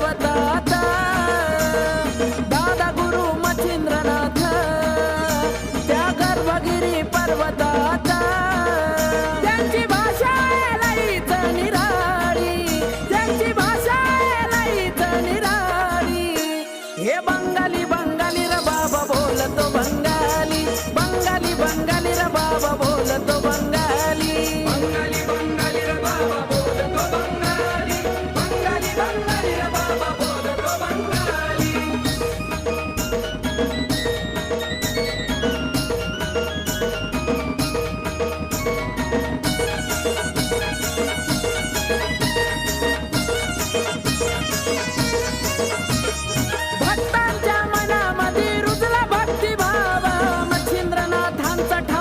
सर्वदाता दादा गुरु मच्छिंद्रनाथ त्या गर्भगिरी पर्वताता त्यांची भाषा लईच निराडी त्यांची भाषा लईच निराडी हे बंगाली आमचा